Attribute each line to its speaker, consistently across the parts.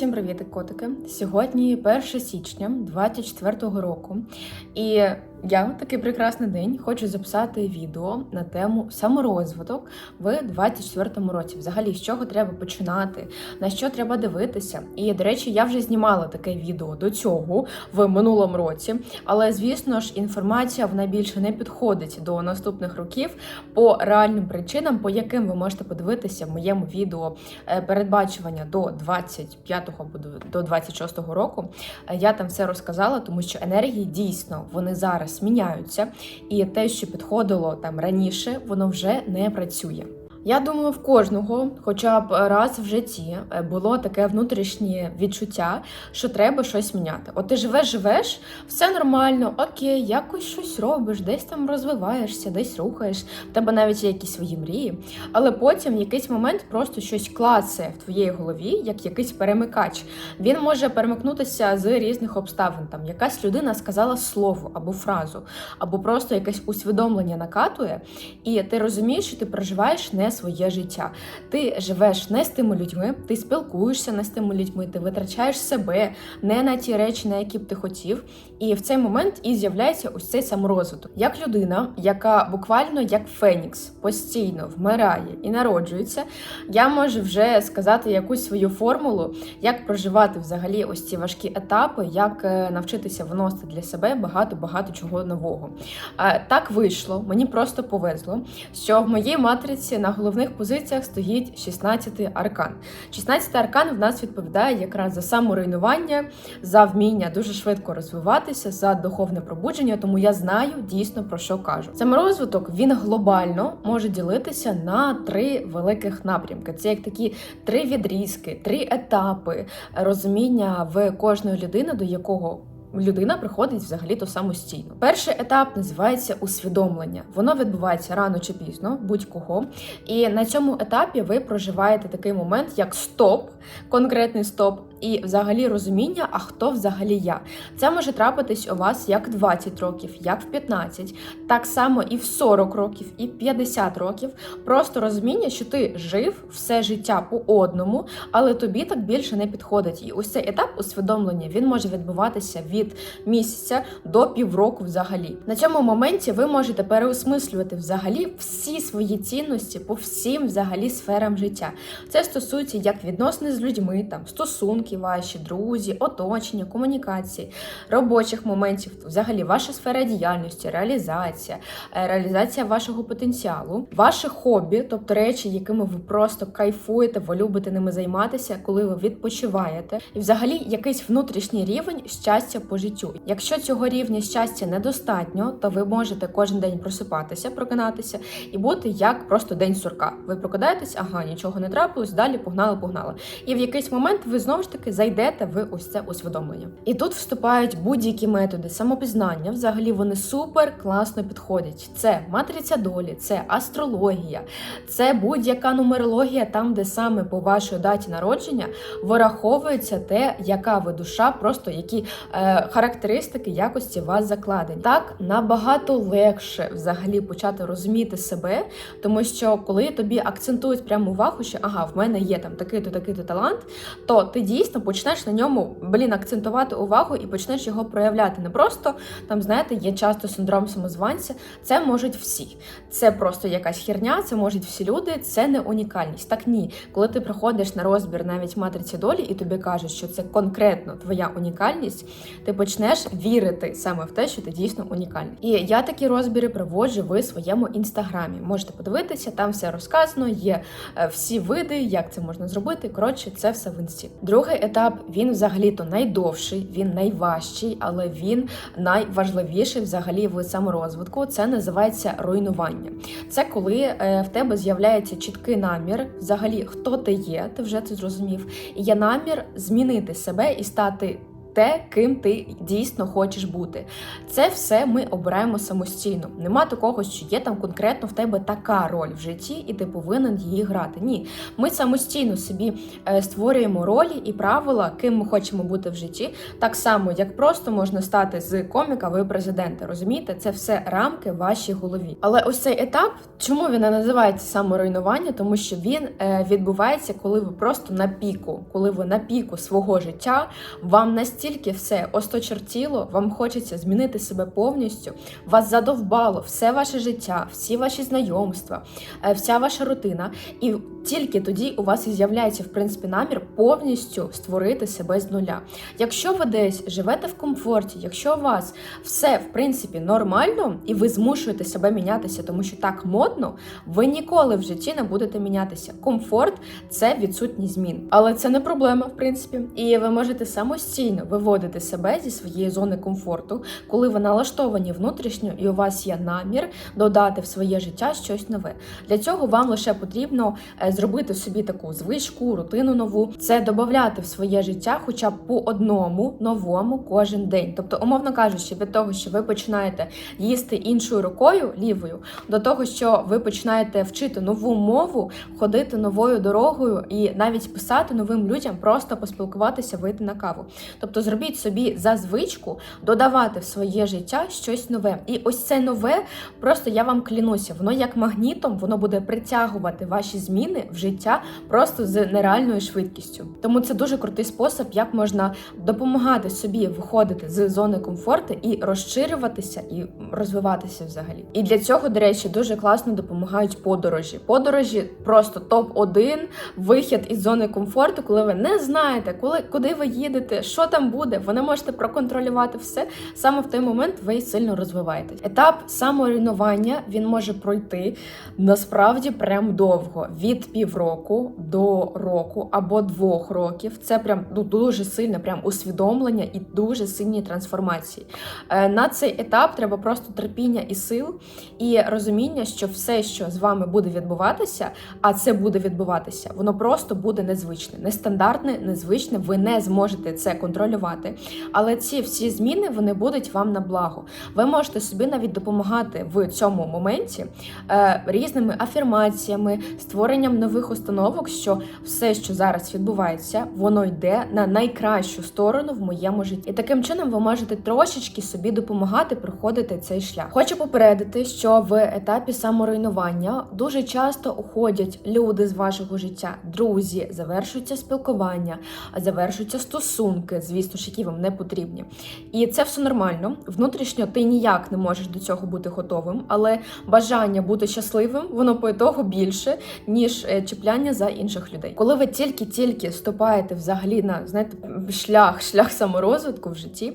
Speaker 1: Всім привіт, котики! Сьогодні 1 січня 24-го року, і я такий прекрасний день хочу записати відео на тему саморозвиток в 24-му році. Взагалі, з чого треба починати, на що треба дивитися. І, до речі, я вже знімала таке відео до цього в минулому році. Але, звісно ж, інформація вона більше не підходить до наступних років по реальним причинам, по яким ви можете подивитися в моєму відео е, передбачування до 25-го або до- до 26-го року. Е, Я там все розказала, тому що енергії дійсно вони зараз міняються, і те, що підходило там раніше, воно вже не працює. Я думаю, в кожного, хоча б раз в житті, е, було таке внутрішнє відчуття, що треба щось міняти. От ти живеш, живеш, все нормально, окей, якось щось робиш, десь там розвиваєшся, десь рухаєш, в тебе навіть є якісь свої мрії. Але потім в якийсь момент просто щось клацає в твоїй голові, як якийсь перемикач. Він може перемикнутися з різних обставин. Там якась людина сказала слово або фразу, або просто якесь усвідомлення накатує, і ти розумієш, що ти проживаєш не своє життя. Ти живеш не з тими людьми, ти спілкуєшся не з тими людьми, ти витрачаєш себе не на ті речі, на які б ти хотів. І в цей момент і з'являється ось цей саморозвиток. Як людина, яка буквально як Фенікс постійно вмирає і народжується, я можу вже сказати якусь свою формулу, як проживати взагалі ось ці важкі етапи, як е, навчитися виносити для себе багато-багато чого нового. Е, Так вийшло, мені просто повезло, що в моїй матриці на головних позиціях стоїть 16-й аркан. 16-й аркан в нас відповідає якраз за саморуйнування, за вміння дуже швидко розвиватися, за духовне пробудження, тому я знаю дійсно про що кажу. Саморозвиток він глобально може ділитися на три великих напрямки. Це як такі три відрізки, три етапи розуміння в кожної людини, до якого людина приходить взагалі то самостійно. Перший етап називається усвідомлення. Воно відбувається рано чи пізно, будь-кого. І на цьому етапі ви проживаєте такий момент, як стоп, конкретний стоп, і взагалі розуміння, а хто взагалі я. Це може трапитись у вас як 20 років, як в 15, так само і в 40 років, і в 50 років. Просто розуміння, що ти жив все життя по одному, але тобі так більше не підходить. І ось цей етап усвідомлення він може відбуватися від місяця до півроку взагалі. На цьому моменті ви можете переосмислювати взагалі всі свої цінності по всім взагалі сферам життя. Це стосується як відносини з людьми, там стосунки ваші, друзі, оточення, комунікації, робочих моментів, взагалі ваша сфера діяльності, реалізація, е, реалізація вашого потенціалу, ваше хобі, тобто речі, якими ви просто кайфуєте, ви любите ними займатися, коли ви відпочиваєте, і взагалі якийсь внутрішній рівень щастя по життю. Якщо цього рівня щастя недостатньо, то ви можете кожен день просипатися, прокинатися і бути як просто день сурка. Ви прокидаєтесь, ага, нічого не трапилось, далі погнали, погнали. І в якийсь момент ви знову ж таки зайдете в ось це усвідомлення. І тут вступають будь-які методи самопізнання. Взагалі вони супер класно підходять. Це матриця долі, це астрологія, це будь-яка нумерологія, там, де саме по вашій даті народження вираховується те, яка ви душа, просто які е, характеристики якості вас закладені. Так набагато легше взагалі почати розуміти себе, тому що коли тобі акцентують прямо увагу, що ага, в мене є там такий-то, такий-то талант, то ти дійсно почнеш на ньому блін акцентувати увагу і почнеш його проявляти. Не просто там, знаєте, є часто синдром самозванця. Це можуть всі. Це просто якась херня, це можуть всі люди, це не унікальність. Так ні, коли ти приходиш на розбір навіть матриці долі, і тобі кажуть, що це конкретно твоя унікальність, ти почнеш вірити саме в те, що ти дійсно унікальний. І я такі розбіри проводжу в своєму інстаграмі. Можете подивитися, там все розказано, є е, всі види, як це можна зробити. Коротше, це все в інсті. Другий етап він взагалі-то найдовший, він найважчий, але він найважливіший взагалі в саморозвитку. Це називається руйнування. Це коли е, в тебе з'являється чіткий намір, взагалі хто ти є, ти вже це зрозумів. І є намір змінити себе і стати те, ким ти дійсно хочеш бути. Це все ми обираємо самостійно. Нема такого, що є там конкретно в тебе така роль в житті, і ти повинен її грати. Ні, ми самостійно собі е, створюємо ролі і правила, ким ми хочемо бути в житті. Так само, як просто можна стати з коміка ви президента. Розумієте, це все рамки в вашій голові. Але ось цей етап, чому він не називається саморуйнування? Тому що він е, відбувається, коли ви просто на піку, коли ви на піку свого життя, вам настільки все осточертіло, вам хочеться змінити себе повністю. Вас задовбало все ваше життя, всі ваші знайомства, е, вся ваша рутина, і тільки тоді у вас і з'являється в принципі намір повністю створити себе з нуля. Якщо ви десь живете в комфорті, якщо у вас все в принципі нормально, і ви змушуєте себе мінятися, тому що так модно, ви ніколи в житті не будете мінятися. Комфорт це відсутність змін, але це не проблема, в принципі, і ви можете самостійно виводити себе зі своєї зони комфорту, коли ви налаштовані внутрішньо, і у вас є намір додати в своє життя щось нове. Для цього вам лише потрібно е, зробити собі таку звичку, рутину нову, це додати в своє життя, хоча б по одному новому кожен день. Тобто, умовно кажучи, від того, що ви починаєте їсти іншою рукою лівою, до того, що ви починаєте вчити нову мову, ходити новою дорогою і навіть писати новим людям, просто поспілкуватися, вийти на каву. Тобто, зробіть собі за звичку додавати в своє життя щось нове. І ось це нове, просто я вам клянуся, воно як магнітом, воно буде притягувати ваші зміни в життя просто з нереальною швидкістю. Тому це дуже крутий спосіб, як можна допомагати собі виходити з зони комфорту і розширюватися і розвиватися взагалі. І для цього, до речі, дуже класно допомагають подорожі. Подорожі просто топ 1 вихід із зони комфорту, коли ви не знаєте, коли куди ви їдете, що там буде. Ви не можете проконтролювати все. Саме в той момент ви сильно розвиваєтесь. Етап саморуйнування він може пройти насправді прям довго від півроку до року або двох років. Це прям ну, дуже сильне прям усвідомлення і дуже сильні трансформації. Е, На цей етап треба просто терпіння і сил, і розуміння, що все, що з вами буде відбуватися, а це буде відбуватися, воно просто буде незвичне, нестандартне, незвичне. Ви не зможете це контролювати. Але ці всі зміни вони будуть вам на благо. Ви можете собі навіть допомагати в цьому моменті е, різними афірмаціями, створенням нових установок, що все, що зараз відбувається, воно йде на найкращу сторону в моєму житті. І таким чином ви можете трошечки собі допомагати проходити цей шлях. Хочу попередити, що в етапі саморуйнування дуже часто уходять люди з вашого життя, друзі, завершується спілкування, завершуються стосунки, звісно ж, які вам не потрібні. І це все нормально. Внутрішньо ти ніяк не можеш до цього бути готовим, але бажання бути щасливим, воно по ітогу більше, ніж чіпляння за інших людей. Коли ви тільки-тільки ступаєте взагалі на знаєте, шлях, шлях саморозвитку в житті,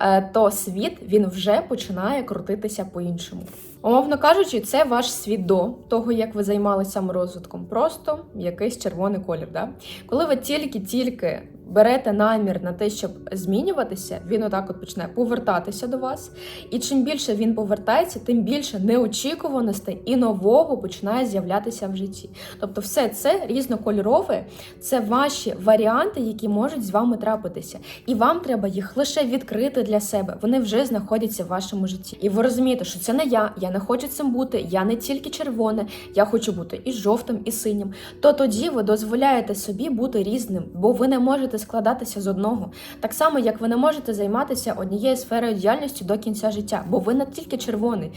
Speaker 1: е, то світ він вже починає крутитися по-іншому. Умовно кажучи, це ваш світ до того, як ви займалися саморозвитком. Просто якийсь червоний колір. Да? Коли ви тільки-тільки берете намір на те, щоб змінюватися, він отак от почне повертатися до вас. І чим більше він повертається, тим більше неочікуваностей і нового починає з'являтися в житті. Тобто, все це різнокольорове, це ваші варіанти, які можуть з вами трапитися. І вам треба їх лише відкрити для себе. Вони вже знаходяться в вашому житті. І ви розумієте, що це не я, я не хочу цим бути, я не тільки червоне, я хочу бути і жовтим, і синім. То тоді ви дозволяєте собі бути різним, бо ви не можете складатися з одного. Так само, як ви не можете займатися однією сферою діяльності до кінця життя, бо ви не тільки червоний.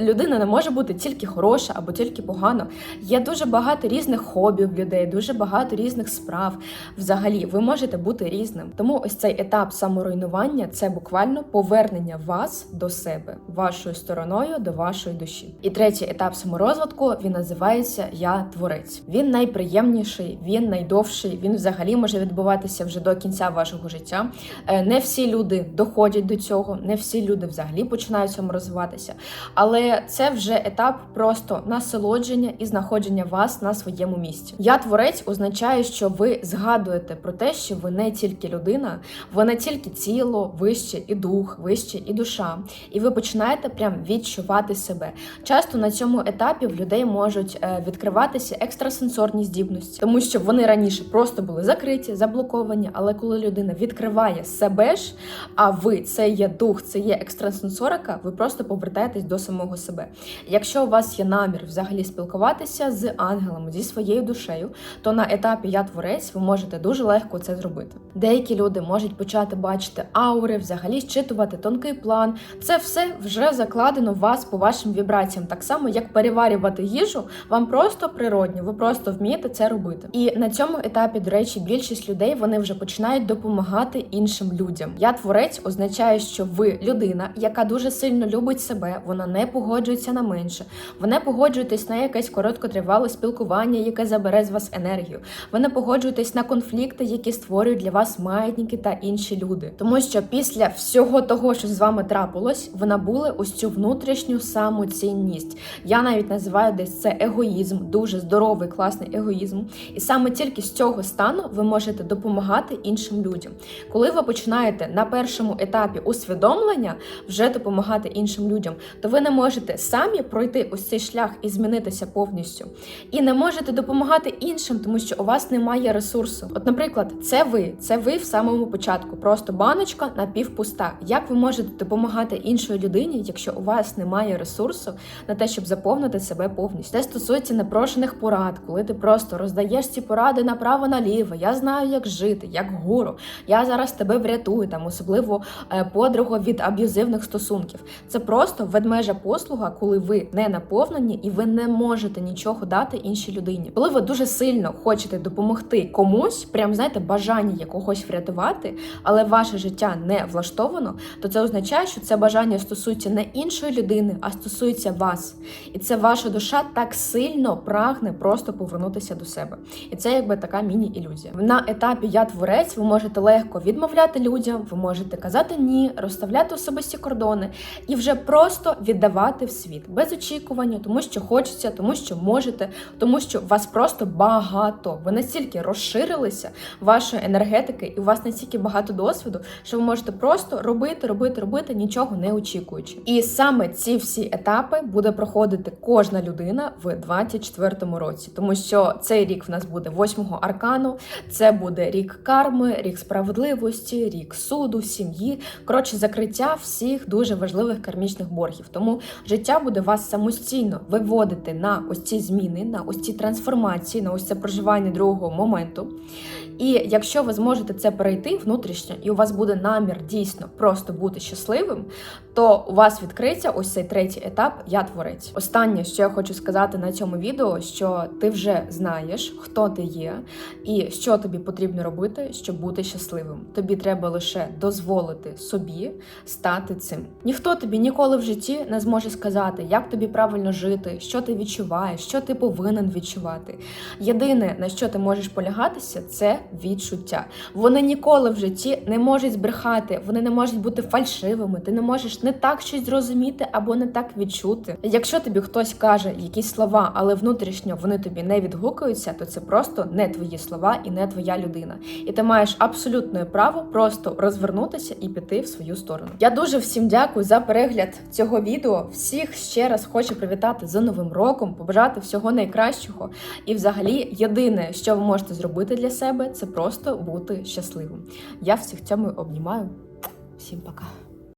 Speaker 1: Людина не може бути тільки хороша або тільки погана. Є дуже багато різних хобі людей, дуже багато різних справ. Взагалі, ви можете бути різним. Тому ось цей етап саморуйнування це буквально повернення вас до себе, вашою стороною до вашої душі. І третій етап саморозвитку він називається Я творець. Він найприємніший, він найдовший. Він взагалі може відбуватися вже до кінця вашого життя. Е, Не всі люди доходять до цього, не всі люди взагалі починають саморозвиватися. Але це вже етап просто насолодження і знаходження вас на своєму місці. Я творець означає, що ви згадуєте про те, що ви не тільки людина, ви не тільки тіло, вище і дух, вище і душа. І ви починаєте прям відчувати себе. Часто на цьому етапі в людей можуть е, відкриватися екстрасенсорні здібності, тому що вони раніше просто були закриті, заблоковані. Висловлювання, але коли людина відкриває себе ж, а ви це є дух, це є екстрасенсорика, ви просто повертаєтесь до самого себе. Якщо у вас є намір взагалі спілкуватися з ангелами, зі своєю душею, то на етапі я творець ви можете дуже легко це зробити. Деякі люди можуть почати бачити аури, взагалі щитувати тонкий план. Це все вже закладено в вас по вашим вібраціям, так само як переварювати їжу, вам просто природньо, ви просто вмієте це робити. І на цьому етапі, до речі, більшість людей вони вже починають допомагати іншим людям. Я творець означає, що ви людина, яка дуже сильно любить себе, вона не погоджується на менше. Ви не погоджуєтесь на якесь короткотривале спілкування, яке забере з вас енергію. Ви не погоджуєтесь на конфлікти, які створюють для вас маятники та інші люди. Тому що після всього того, що з вами трапилось, ви набули ось цю внутрішню самоцінність. Я навіть називаю десь це егоїзм, дуже здоровий, класний егоїзм. І саме тільки з цього стану ви можете допомагати іншим людям. Коли ви починаєте на першому етапі усвідомлення вже допомагати іншим людям, то ви не можете самі пройти ось цей шлях і змінитися повністю. І не можете допомагати іншим, тому що у вас немає ресурсу. От, наприклад, це ви, це ви в самому початку, просто баночка напівпуста. Як ви можете допомагати іншій людині, якщо у вас немає ресурсу на те, щоб заповнити себе повністю? Це стосується непрошених порад, коли ти просто роздаєш ці поради направо-наліво. Я знаю, як жити, як гуру. Я зараз тебе врятую, там особливо е, подругу від аб'юзивних стосунків. Це просто ведмежа послуга, коли ви не наповнені і ви не можете нічого дати іншій людині. Коли ви дуже сильно хочете допомогти комусь, прям знаєте, бажання якогось врятувати, але ваше життя не влаштовано, то це означає, що це бажання стосується не іншої людини, а стосується вас. І це ваша душа так сильно прагне просто повернутися до себе. І це якби така міні-ілюзія. На етапі я творець ви можете легко відмовляти людям, ви можете казати ні, розставляти особисті кордони і вже просто віддавати в світ без очікування, тому що хочеться, тому що можете, тому що вас просто багато. Ви настільки розширилися вашої енергетики, і у вас настільки багато досвіду, що ви можете просто робити, робити, робити, нічого не очікуючи. І саме ці всі етапи буде проходити кожна людина в 24-му році, тому що цей рік в нас буде восьмого аркану, це буде рік карми, рік справедливості, рік суду, сім'ї. Коротше, закриття всіх дуже важливих кармічних боргів. Тому життя буде вас самостійно виводити на ось ці зміни, на ось ці трансформації, на ось це проживання другого моменту. І якщо ви зможете це перейти внутрішньо, і у вас буде намір дійсно просто бути щасливим, то у вас відкриється ось цей третій етап Я творець. Останнє, що я хочу сказати на цьому відео, що ти вже знаєш, хто ти є, і що тобі потрібно робити, щоб бути щасливим. Тобі треба лише дозволити собі стати цим. Ніхто тобі ніколи в житті не зможе сказати, як тобі правильно жити, що ти відчуваєш, що ти повинен відчувати. Єдине на що ти можеш полягатися, це відчуття. Вони ніколи в житті не можуть збрехати, вони не можуть бути фальшивими. Ти не можеш не так щось зрозуміти або не так відчути. Якщо тобі хтось каже якісь слова, але внутрішньо вони тобі не відгукуються, то це просто не твої слова і не твоя людина. І ти маєш абсолютне право просто розвернутися і піти в свою сторону. Я дуже всім дякую за перегляд цього відео. Всіх ще раз хочу привітати з новим роком, побажати всього найкращого. І, взагалі, єдине, що ви можете зробити для себе, це просто бути щасливим. Я всіх цьому обнімаю. Всім пока.